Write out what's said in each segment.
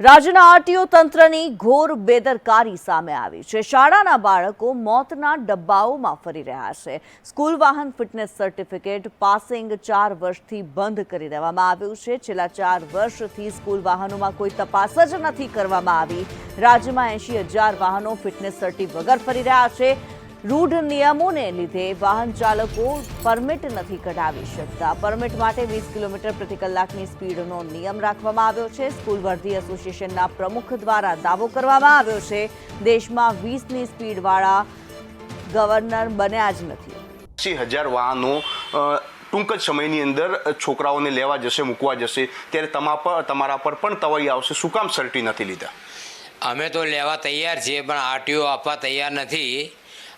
રાજ્યના આરટીઓ તંત્રની ઘોર બેદરકારી સામે આવી છે. શાળાના બાળકો મોતના ડબ્બાઓમાં ફરી રહ્યા છે. સ્કૂલ વાહન ફિટનેસ સર્ટિફિકેટ પાસિંગ ચાર વર્ષથી બંધ કરી દેવામાં આવ્યું છે. છેલ્લા ચાર વર્ષથી સ્કૂલ વાહનોમાં કોઈ તપાસ જ નથી કરવામાં આવી. રાજ્યમાં એંશી હજાર વાહનો ફિટનેસ સર્ટી વગર ફરી રહ્યા છે. રૂઢ નિયમોને લીધે વાહન ચાલકો પરમિટ નથી કઢાવી શકતા. પરમિટ માટે વીસ કિલોમીટર પ્રતિ કલાકની સ્પીડનો નિયમ રાખવામાં આવ્યો છે. સ્કૂલ વર્ધી એસોસિએશનના પ્રમુખ દ્વારા દાવો કરવામાં આવ્યો છે. દેશમાં વીસની સ્પીડવાળા ગવર્નર બન્યા જ નથી. એંસી હજાર વાહનો ટૂંક જ સમયની અંદર છોકરાઓને લેવા જશે મૂકવા જશે. ત્યારે તમા પર તમારા પર પણ તવાઈ આવશે. શું કામ સર્ટી નથી લીધા? અમે તો લેવા તૈયાર છીએ પણ આરટીઓ આપવા તૈયાર નથી.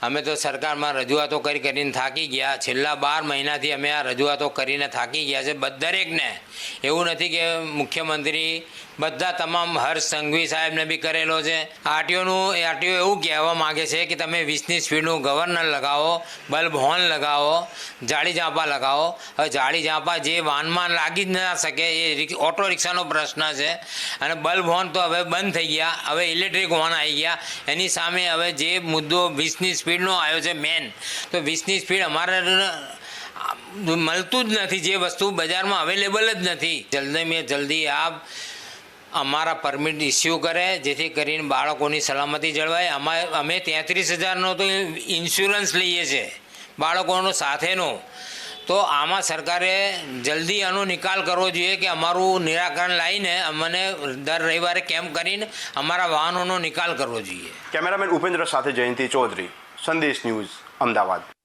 અમે તો સરકારમાં રજૂઆતો કરી કરીને થાકી ગયા. છેલ્લા બાર મહિનાથી અમે આ રજૂઆતો કરીને થાકી ગયા છે દરેકને. એવું નથી કે મુખ્યમંત્રી બધા તમામ હર્ષ સંઘવી સાહેબને બી કરેલો છે. આરટીઓનું આરટીઓ એવું કહેવા માગે છે કે તમે વીસની સ્પીડનું ગવર્નર લગાવો, બલ્બ હોર્ન લગાવો, જાળી ઝાંપા લગાવો. હવે જાળી ઝાંપા જે વાનમાં લાગી જ ના શકે એ ઓટો રિક્ષાનો પ્રશ્ન છે. અને બલ્બ હોર્ન તો હવે બંધ થઈ ગયા. હવે ઇલેક્ટ્રિક હોર્ન આવી ગયા. એની સામે હવે જે મુદ્દો વીસની સ્પીડનો આવ્યો છે મેન તો વીસની સ્પીડ અમારે મળતું જ નથી. જે વસ્તુ બજારમાં અવેલેબલ જ નથી. જલ્દી મેં જલ્દી આપ અમારા પરમિટ ઇસ્યુ કરે, જેથી કરીને બાળકોની સલામતી જળવાય. અમારે અમે તેત્રીસ હજારનો તો ઇન્સ્યોરન્સ લઈએ છીએ બાળકોનો સાથેનો. તો આમાં સરકારે જલ્દી આનો નિકાલ કરવો જોઈએ કે અમારું નિરાકરણ લાવીને અમને દર રવિવારે કેમ્પ કરીને અમારા વાહનોનો નિકાલ કરવો જોઈએ. કેમેરામેન ઉપેન્દ્ર સાથે જયંતિ ચૌધરી. સંદેશ ન્યૂઝ અમદાવાદ.